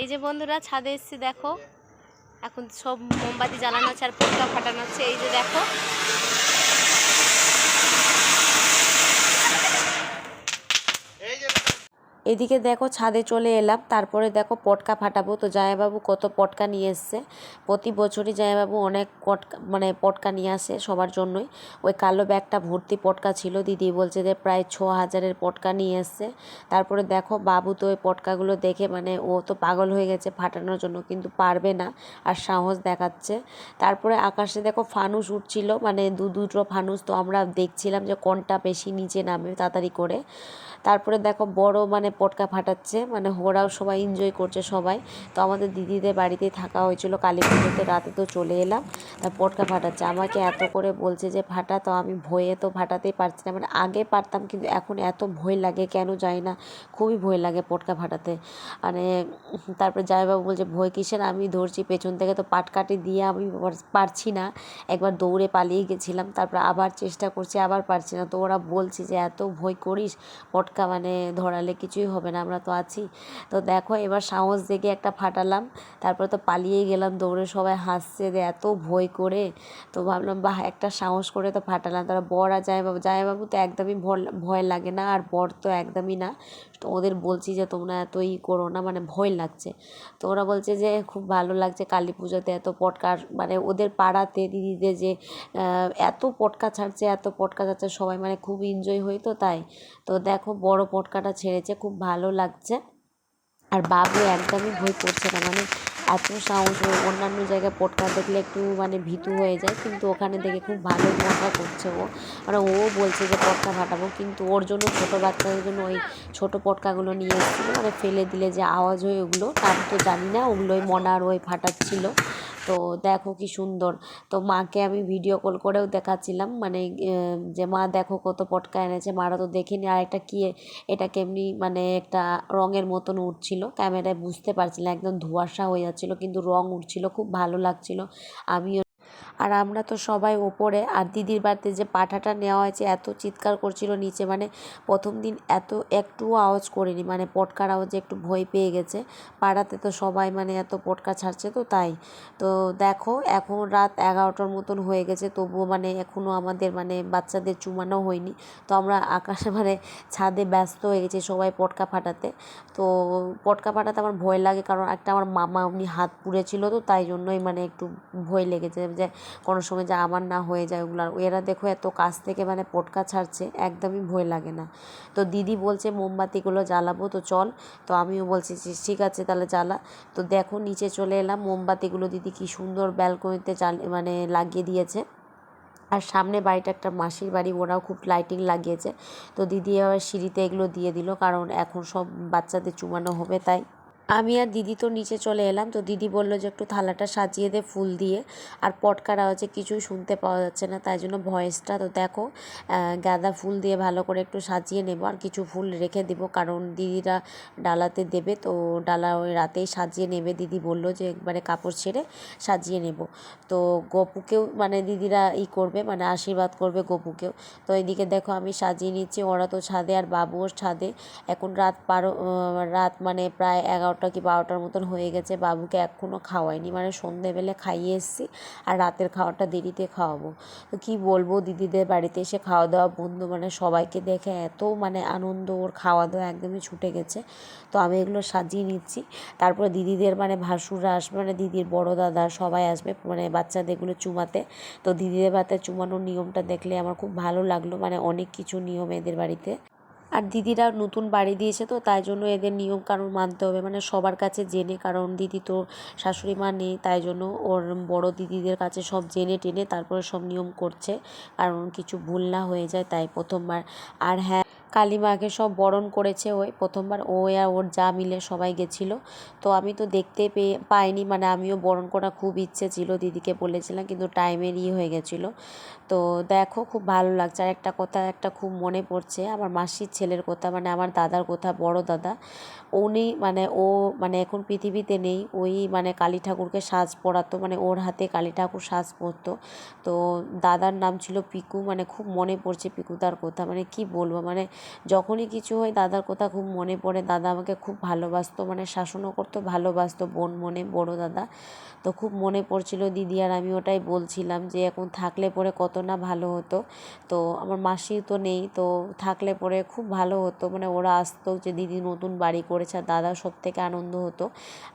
এই যে বন্ধুরা, ছাদে এসছি, দেখো। এখন সব মোমবাতি জ্বালানো হচ্ছে আর পটকা ফাটানো হচ্ছে। এই যে দেখো। এদিকে দেখো ছাদে চলে এলাম, তারপরে দেখো পটকা ফাটাবো। তো জামাইবাবু কত পটকা নিয়ে এসছে। প্রতি বছরই জামাইবাবু অনেক পটকা মানে পটকা নিয়ে আসে সবার জন্যই। ওই কালো ব্যাগটা ভর্তি পটকা ছিল, দিদি বলছে যে প্রায় ছ হাজারের পটকা নিয়ে এসছে। তারপরে দেখো বাবু তো ওই পটকাগুলো দেখে মানে ও তো পাগল হয়ে গেছে ফাটানোর জন্য, কিন্তু পারবে না আর সাহস দেখাচ্ছে। তারপরে আকাশে দেখো ফানুস উঠছিল মানে দু দুটো ফানুস তো আমরা দেখছিলাম যে কোনটা বেশি নিচে নামে তাড়াতাড়ি করে। তারপরে দেখো বড় মানে পটকা ফাটাচ্ছে মানে ওরাও সবাই এনজয় করছে সবাই। তো আমাদের দিদিদের বাড়িতেই থাকা হয়েছিল, কালী পুজোতে রাতে তো চলে এলাম পটকা ফাটাচ্ছে। আমাকে এত করে বলছে যে, ফাটা তো আমি ভয়ে তো ফাটাতেই পারছি না। মানে আগে পারতাম, কিন্তু এখন এত ভয় লাগে, কেন জানি না, খুবই ভয় লাগে পটকা ফাটাতে। মানে তারপরে জামাইবাবু বলছে, ভয় কিসের? আমি ধরছি পেছন থেকে, তো পাটকাটি দিয়ে আমি পার- পারছি না। একবার দৌড়ে পালিয়ে গেছিলাম, তারপর আবার চেষ্টা করছি, আবার পারছি না। তো ওরা বলছে যে, এত ভয় করিস, পটকা মানে ধরালে কিছুই হবে না, আমরা তো আছি। তো দেখো এবার সাহস জেগে একটা ফাটালাম, তারপরে তো পালিয়ে গেলাম, দৌড়ে সবাই হাসছে যে এত ভয় করে। তো ভাবলাম, বাহ, একটা সাহস করে তো ফাটালাম, তারা বর আর জামাইবাবু জামাইবাবু তো একদমই ভয় লাগে না, আর বর তো একদমই না। তো ওদের বলছি যে, তোমরা এত ই করো না মানে ভয় লাগছে। তো ওরা বলছে যে, খুব ভালো লাগছে কালী পুজোতে এত পটকার মানে ওদের পাড়াতে দিদিদের যে এত পটকা ছাড়ছে, এত পটকা ছাড়ছে, সবাই মানে খুব এনজয় হয় তো তাই। তো দেখো বড় পটকাটা ছেড়েছে, খুব ভালো লাগছে। আর বাবু একদমই ভয় করছে না মানে এত সাহস অন্যান্য জায়গায় পটকা দেখলে একটু মানে ভীতু হয়ে যায়, কিন্তু ওখানে দেখে খুব ভালো মজা করছে ও। মানে ও বলছে যে পটকা ফাটাবো, কিন্তু ওর জন্য ছোটো বাচ্চাদের জন্য ওই ছোটো পটকাগুলো নিয়ে এসেছিল মানে ফেলে দিলে যে আওয়াজ হয় ওগুলো, নাম তো জানি না, ওগুলোই মনার ওই ফাটাচ্ছিল। তো দেখো কি সুন্দর। তো মাকে আমি ভিডিও কল করেও দেখাচ্ছিলাম। মানে যে মা দেখো কত পটকা এনেছে। মারা তো দেখিনি। আর একটা কি, এটা কেমনি মানে একটা রঙের মতন উঠছিল। ক্যামেরায় বুঝতে পারছিলাম একদম ধোয়াশা হয়ে যাচ্ছিল। কিন্তু রঙ উঠছিল। খুব ভালো লাগছিল। আমিও আর আমরা তো সবাই ওপরে। আর দিদির বাড়িতে যে পাঠাটা নেওয়া হয়েছে, এত চিৎকার করছিল নিচে। মানে প্রথম দিন এত একটু আওয়াজ করিনি। মানে পটকার আওয়াজে একটু ভয় পেয়ে গেছে। পাড়াতে তো সবাই মানে এত পটকা ছাড়ছে তো তাই। তো দেখো, এখন রাত এগারোটার মতন হয়ে গেছে। তবুও মানে এখনও আমাদের মানে বাচ্চাদের চুমানো হয়নি। তো আমরা আকাশে মানে ছাদে ব্যস্ত হয়ে গেছি সবাই পটকা ফাটাতে। তো পটকা ফাটাতে আমার ভয় লাগে। কারণ একটা আমার মামা, উনি হাত পুড়েছিল তো তাই জন্যই মানে একটু ভয় লেগেছে যে কোনো সময় যে আমার না হয়ে যায় ওগুলো। আর এরা দেখো এত কাছ থেকে মানে পটকা ছাড়ছে, একদমই ভয় লাগে না। তো দিদি বলছে, মোমবাতিগুলো জ্বালাবো তো চল। তো আমিও বলছি ঠিক আছে তাহলে জ্বালা। তো দেখো নিচে চলে এলাম, মোমবাতিগুলো দিদি কি সুন্দর ব্যালকনিতে চাল মানে লাগিয়ে দিয়েছে। আর সামনে বাড়িটা একটা মাসির বাড়ি, ওরাও খুব লাইটিং লাগিয়েছে। তো দিদি আবার সিঁড়িতে এগুলো দিয়ে দিল, কারণ এখন সব বাচ্চাদের চুমানো হবে তাই। আমি আর দিদি তো নিচে চলে এলাম তো দিদি বলল যে একটু থালাটা সাজিয়ে দে ফুল দিয়ে। আর পটকার আওয়াজে কিছুই শুনতে পাওয়া যাচ্ছে না তাই জন্য ভয়েসটা তো দেখো গাঁদা ফুল দিয়ে ভালো করে একটু সাজিয়ে নেব। আর কিছু ফুল রেখে দিব কারণ দিদিরা ডালাতে দেবে তো ডালা ওই রাতেই সাজিয়ে নেবে। দিদি বলল যে একবারে কাপড় ছেড়ে সাজিয়ে নেব। তো গপুকেও মানে দিদিরা ই করবে মানে আশীর্বাদ করবে গপুকেও। তো এদিকে দেখো আমি সাজিয়ে নিচ্ছি ওরা তো ছাদে আর বাবুও ছাদে। এখন রাত আহ, রাত মানে প্রায় এগারোটা কি বারোটার মতন হয়ে গেছে, বাবুকে এখনও খাওয়াইনি। মানে সন্ধেবেলা খাইয়ে এসেছি আর রাতের খাওয়াটা দেরিতে খাওয়াবো। তো কী বলব, দিদিদের বাড়িতে এসে খাওয়া দাওয়া বন্ধু মানে সবাইকে দেখে এত মানে আনন্দ, ওর খাওয়া দাওয়া একদমই ছুটে গেছে। তো আমি এগুলো সাজিয়ে নিচ্ছি। তারপরে দিদিদের মানে ভাসুররা আসবে মানে দিদির বড় দাদা সবাই আসবে মানে বাচ্চাদেরগুলো চুমাতে। তো দিদিদের বাড়িতে চুমানোর নিয়মটা দেখলে আমার খুব ভালো লাগল মানে অনেক কিছু নিয়ম এদের বাড়িতে। আর দিদিরা নতুন বাড়ি দিয়েছে তো, তাই জন্য এদের নিয়ম কারণ মানতে হবে। মানে সবার কাছে জেনে, কারণ দিদি তো শাশুড়ি মা নেই, তাই জন্য ওর বড় দিদিদের কাছে সব জেনে টেনে তারপরে সব নিয়ম করছে। কারণ কিছু ভুল না হয়ে যায়, তাই প্রথমবার। আর হ্যাঁ কালী মাকে সব বরণ করেছে ওই প্রথমবার ও আর ওর যা মিলে সবাই গেছিল। তো আমি তো দেখতে পেয়ে পাইনি মানে আমিও বরণ করা খুব ইচ্ছে ছিল, দিদিকে বলেছিলাম, কিন্তু টাইমের ইয়ে হয়ে গেছিল। তো দেখো, খুব ভালো লাগছে। আর একটা কথা, একটা খুব মনে পড়ছে, আমার মাসির ছেলের কথা মানে আমার দাদার কথা, বড় দাদা। উনি মানে ও মানে এখন পৃথিবীতে নেই, ওই মানে কালী ঠাকুরকে সাজ পরাতো মানে ওর হাতে কালী ঠাকুর সাজ পরতো। তো দাদার নাম ছিল পিকু মানে খুব মনে পড়ছে পিকুদার কথা মানে কি বলব মানে যখনই কিছু হয় দাদার কথা খুব মনে পড়ে। দাদা আমাকে খুব ভালোবাসতো মানে শাসনও করতো, ভালোবাসতো, বোন মনে, বড় দাদা। তো খুব মনে পড়ছিল, দিদি আর আমি ওটাই বলছিলাম যে এখন থাকলে পরে কত না ভালো হতো। তো আমার মাসি তো নেই, তো থাকলে পরে খুব ভালো হতো। মানে ওরা আসতো যে, দিদি নতুন বাড়ি করেছে, আর দাদা সব থেকে আনন্দ হতো।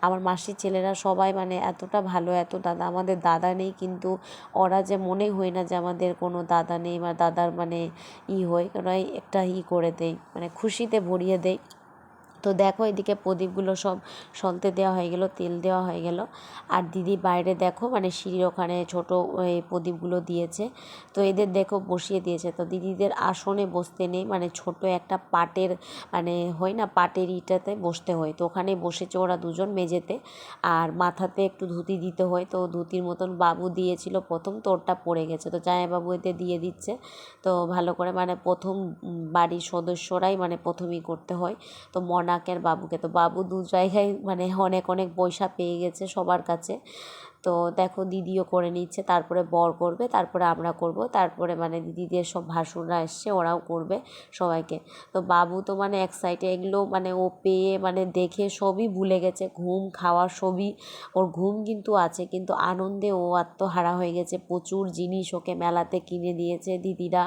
আমার মাসির ছেলেরা সবাই মানে এতটা ভালো, এত দাদা, আমাদের দাদা নেই, কিন্তু ওরা যে মনে হয় না যে আমাদের কোনো দাদা নেই বা দাদার মানে ই হয় ওরাই একটা ই করে। দেয় মানে খুশিতে ভরিয়ে দেয় তো দেখো এদিকে প্রদীপগুলো সব সলতে দেওয়া হয়ে গেল, তেল দেওয়া হয়ে গেল। আর দিদি বাইরে দেখো মানে সিঁড়ির ওখানে ছোটো ওই প্রদীপগুলো দিয়েছে। তো এদের দেখো বসিয়ে দিয়েছে। তো দিদিদের আসনে বসতে নেই মানে ছোট একটা পাটের মানে হয় না, পাটের ইটাতে বসতে হয়। তো ওখানে বসেছে ওরা দুজন মেঝেতে। আর মাথাতে একটু ধুতি দিতে হয়। তো ধুতির মতন বাবু দিয়েছিল প্রথম, তো ওরটা পড়ে গেছে। তো জামাইবাবু এতে দিয়ে দিচ্ছে। তো ভালো করে মানে প্রথম বাড়ির সদস্যরাই মানে প্রথমেই করতে হয়। তো মনাকের বাবুকে। তো বাবু দু জায়গায় মানে অনেক অনেক পয়সা পেয়ে গেছে সবার কাছে। তো দেখো দিদিও করে নিচ্ছে, তারপরে বর করবে, তারপরে আমরা করব, তারপরে মানে দিদিদের সব ভাসুররা এসছে, ওরাও করবে সবাইকে। তো বাবু তো মানে এক সাইডে এগুলো মানে ও পেয়ে মানে দেখে সবই ভুলে গেছে, ঘুম, খাওয়া সবই, ওর ঘুম কিন্তু আছে, কিন্তু আনন্দে ও আত্মহারা হয়ে গেছে। প্রচুর জিনিস ওকে মেলাতে কিনে দিয়েছে দিদিরা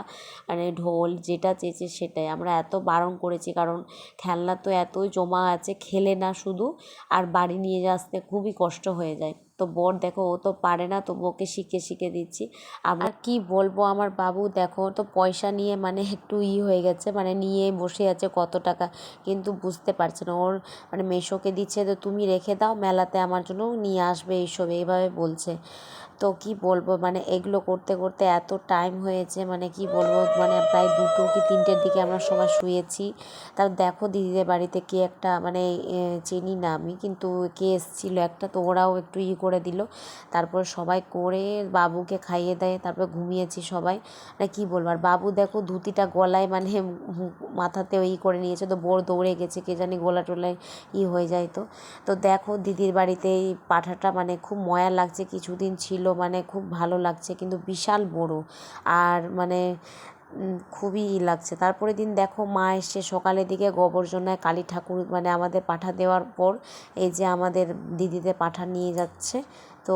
মানে ঢোল যেটা চেয়েছে সেটাই। আমরা এত বারণ করেছি, কারণ খেলনা তো এতই জমা আছে, খেলে না শুধু, আর বাড়ি নিয়ে আসতে খুবই কষ্ট হয়ে যায়। তো বোন দেখো, ও তো পারে না তো ওকে শিখে শিখে দিচ্ছি। আমরা কি বলব আমার বাবু? দেখো, তো পয়সা নিয়ে মানে একটু ই হয়ে গেছে মানে নিয়ে বসে আছে কত টাকা, কিন্তু বুঝতে পারছে না। ওর মানে মেশোকে দিচ্ছে তো তুমি রেখে দাও, মেলাতে আমার জন্য নিয়ে আসবে এইসব, এইভাবে বলছে। তো কি বলব? মানে এগুলো করতে করতে এত টাইম হয়েছে মানে কি বলব? মানে প্রায় দুটো কি তিনটের দিকে আমরা সবাই শুয়েছি। তার দেখো দিদিদের বাড়িতে কে একটা মানে চিনি না আমি, কিন্তু কে এসেছিল একটা, তো ওরাও একটু ই করে দিল। তারপর সবাই করে বাবুকে খাইয়ে দেয়, তারপর ঘুমিয়েছি সবাই। মানে কী বলব? আর বাবু দেখো ধুতিটা গলায় মানে মাথাতে ই করে নিয়েছে, তো বোর দৌড়ে গেছে, কে জানি গোলা টোলায় ই হয়ে যায় তো। তো দেখো দিদির বাড়িতে এই পাঠাটা মানে খুব ময়া লাগছে, কিছুদিন ছিল মানে খুব ভালো লাগছে, কিন্তু বিশাল বড়। আর মানে খুবই ই লাগছে। তারপরে দিন দেখো মা এসে সকালের দিকে গোবর্জনায় কালী ঠাকুর মানে আমাদের পাঠা দেওয়ার পর এই যে আমাদের দিদিদের পাঠা নিয়ে যাচ্ছে। তো